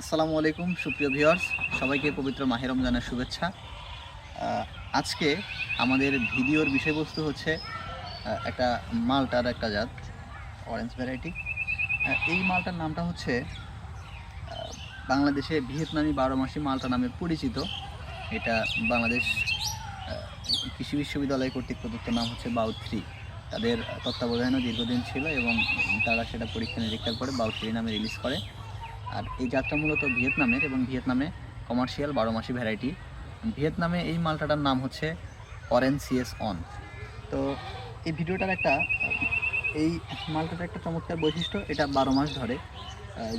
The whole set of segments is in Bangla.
আসসালামু আলাইকুম, সুপ্রিয় ভিউয়ার্স। সবাইকে পবিত্র মাহে রমজানের শুভেচ্ছা। আজকে আমাদের ভিডিওর বিষয়বস্তু হচ্ছে একটা মালটার একটা জাত অরেঞ্জ ভ্যারাইটি এই মালটার নামটা হচ্ছে বাংলাদেশে ভিয়েতনামি বারো মাসি মালটা নামে পরিচিত। এটা বাংলাদেশ কৃষি বিশ্ববিদ্যালয় কর্তৃক প্রদত্ত নাম হচ্ছে বাউ থ্রি। তাদের তত্ত্বাবধানেও দীর্ঘদিন ছিল এবং তারা সেটা পরীক্ষা নিরীক্ষার পরে বাউ থ্রি নামে রিলিজ করে। আর এই জাতটা মূলত ভিয়েতনামের এবং ভিয়েতনামে কমার্শিয়াল বারো মাসি ভ্যারাইটি ভিয়েতনামে এই মালটাটার নাম হচ্ছে অরেঞ্জ সিএস অন তো এই ভিডিওটার একটা, এই মালটাটার একটা চমৎকার বৈশিষ্ট্য, এটা বারো মাস ধরে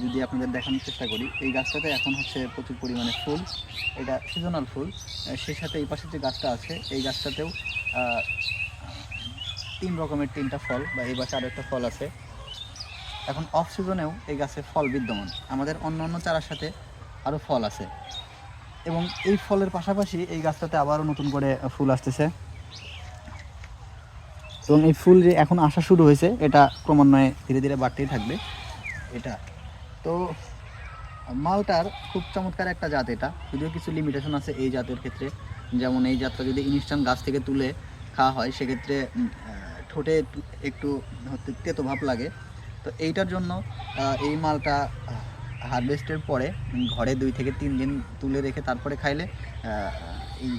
যদি আপনাদের দেখানোর চেষ্টা করি, এই গাছটাতে এখন হচ্ছে প্রচুর পরিমাণে ফুল, এটা সিজনাল ফুল। সেই সাথে এই পাশে যে গাছটা আছে, এই গাছটাতেও তিন রকমের তিনটা ফল বা এই পাশে আরও একটা ফল আছে। এখন অফ সিজনেও এই গাছে ফল বিদ্যমান। আমাদের অন্য অন্য চারার সাথে আরও ফল আছে। এবং এই ফলের পাশাপাশি এই গাছটাতে আবারও নতুন করে ফুল আসতেছে। এবং এই ফুল যে এখন আসা শুরু হয়েছে, এটা ক্রমান্বয়ে ধীরে ধীরে বাড়তেই থাকবে। এটা। তো, মালটার খুব চমৎকার একটা জাত এটা। যদিও কিছু লিমিটেশন আছে এই জাতের ক্ষেত্রে। যেমন এই জাতটা যদি ইনস্ট্যান্ট গাছ থেকে তুলে খাওয়া হয়, সেক্ষেত্রে ঠোঁটে একটু- তেতো ভাব লাগে। তো এইটার জন্য এই মালটা হারভেস্টের পরে ঘরে দুই থেকে তিন দিন তুলে রেখে তারপরে খাইলে এই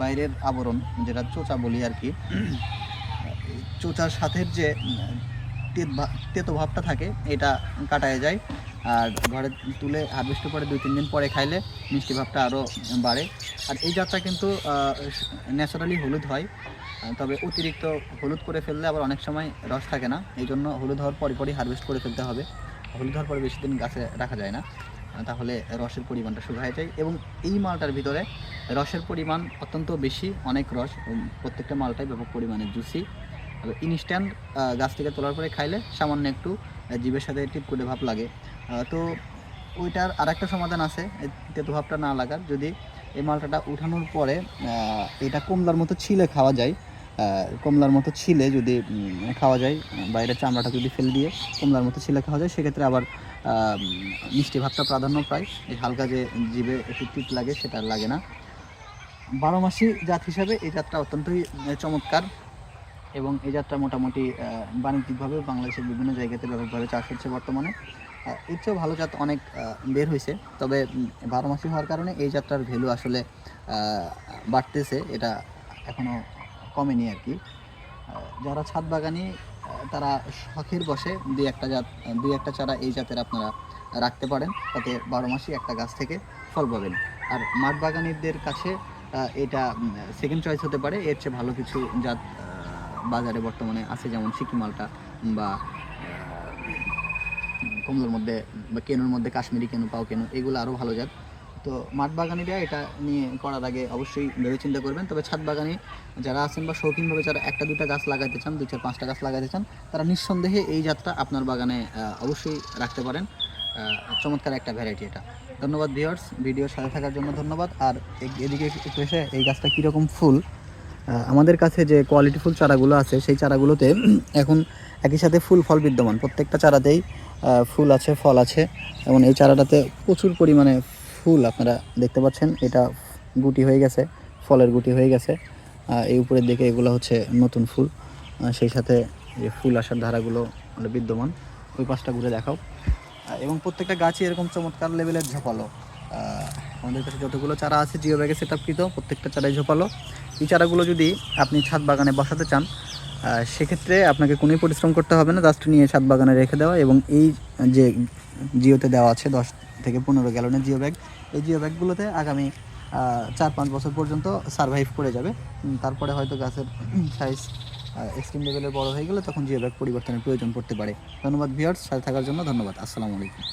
বাইরের আবরণ, যেটা চোচা বলি আর কি চোচার সাথে যে তেতো ভাবটা থাকে, এটা কাটায় যায়। আর ঘরে তুলে হারভেস্টের পরে দুই, তিন দিন পরে খাইলে মিষ্টি ভাবটা আরও বাড়ে। আর এই জাতটা কিন্তু ন্যাচারালি হলুদ হয়। তবে অতিরিক্ত হলুদ করে ফেললে আবার অনেক সময় রস থাকে না। এই জন্য হলুদ হওয়ার পরই পরই হারভেস্ট করে ফেলতে হবে। হলুদ হওয়ার পরে বেশি দিন গাছে রাখা যায় না। তাহলে রসের পরিমাণটা শুকায় যায় এবং এই মালটার ভিতরে রসের পরিমাণ অত্যন্ত বেশি, অনেক রস প্রত্যেকটা মালটাই ব্যাপক পরিমাণে জুসি। ইনস্ট্যান্ট গাছ থেকে তোলার পরে খাইলে সামান্য একটু জিভের সাথে টিপ করে ভাব লাগে। তো ওইটার আর একটা সমাধান আছে তেতো ভাবটা না লাগার। যদি এই মালটাটা উঠানোর পরে এটা কমলার মতো ছিলে খাওয়া যায় কমলার মতো ছিলে যদি খাওয়া যায়, বাইরের চামড়াটা যদি ফেলে দিয়ে কমলার মতো ছিলে খাওয়া যায়, সেক্ষেত্রে আবার মিষ্টি ভাবটা প্রাধান্য পায়। এই হালকা যে জিভে একটু তিত লাগে, সেটা লাগে না। বারো মাসি জাত হিসাবে এই জাতটা অত্যন্তই চমৎকার এবং এই জাতটা মোটামুটি বাণিজ্যিকভাবে বাংলাদেশের বিভিন্ন জায়গাতে ব্যাপকভাবে চাষ হচ্ছে বর্তমানে। এর চেয়েও ভালো জাত অনেক বের হয়েছে। তবে বারো মাসি হওয়ার কারণে এই জাতটার ভ্যালু আসলে বাড়তেছে। এটা এখনও কমেনি আর কি। যারা ছাদ বাগানি তারা শখের বসে দুই একটা জাত, দুই একটা চারা এই জাতের আপনারা রাখতে পারেন। তাতে বারো মাসই একটা গাছ থেকে ফল পাবেন। আর মাঠ বাগানিদের কাছে এটা সেকেন্ড চয়েস হতে পারে। এর চেয়ে ভালো কিছু জাত বাজারে বর্তমানে আছে, যেমন সিকিমালটা বা কমলোর মধ্যে বা কেনুর মধ্যে কাশ্মীরি কেনু, পাও কেনু, এগুলো আরও ভালো জাত। তো মাঠ বাগানিরা এটা নিয়ে করার আগে অবশ্যই ভেবে চিন্তা করবেন। তবে ছাদ বাগানি যারা আছেন বা শৌখিনভাবে যারা একটা দুটা গাছ লাগাতে চান দু চার পাঁচটা গাছ লাগাতে চান, তারা নিঃসন্দেহে এই জাতটা আপনার বাগানে অবশ্যই রাখতে পারেন। চমৎকার একটা ভ্যারাইটি এটা। ধন্যবাদ ভিউয়ার্স ভিডিওর সাথে থাকার জন্য ধন্যবাদ। আর এদিকে একটু এসে এই গাছটা কীরকম ফুল? আমাদের কাছে যে কোয়ালিটি ফুল চারাগুলো আছে, সেই চারাগুলোতে এখন একই সাথে ফুল ফল বিদ্যমান। প্রত্যেকটা চারাতেই ফুল আছে, ফল আছে। এবং এই চারাটাতে প্রচুর পরিমাণে ফুল আপনারা দেখতে পাচ্ছেন, এটা গুটি হয়ে গেছে, ফলের গুটি হয়ে গেছে। এই উপরের দিকে এগুলো হচ্ছে নতুন ফুল। সেই সাথে যে ফুল আসার ধারাগুলো মানে বিদ্যমান। ওই পাশটা ঘুরে দেখাও। এবং প্রত্যেকটা গাছই এরকম চমৎকার লেভেলের ঝোপালো। আমাদের কাছে যতগুলো চারা আছে, জিও ব্যাগে সেট আপকৃত প্রত্যেকটা চারাই ঝোপালো। এই চারাগুলো যদি আপনি ছাদ বাগানে বসাতে চান সেক্ষেত্রে আপনাকে কোনোই পরিশ্রম করতে হবে না, জাস্ট নিয়ে ছাদ বাগানে রেখে দেওয়া। এবং এই যে জিওতে দেওয়া আছে দশ থেকে পনেরো গ্যালনের জিও ব্যাগ এই জিও ব্যাগগুলোতে আগামী চার পাঁচ বছর পর্যন্ত সারভাইভ করে যাবে। তারপরে হয়তো গাছের সাইজ এক্সট্রিম লেভেলের বড় হয়ে গেলে তখন জিও ব্যাগ পরিবর্তনের প্রয়োজন পড়তে পারে। ধন্যবাদ ভিওর্স সাথে থাকার জন্য ধন্যবাদ। আসসালামু আলাইকুম।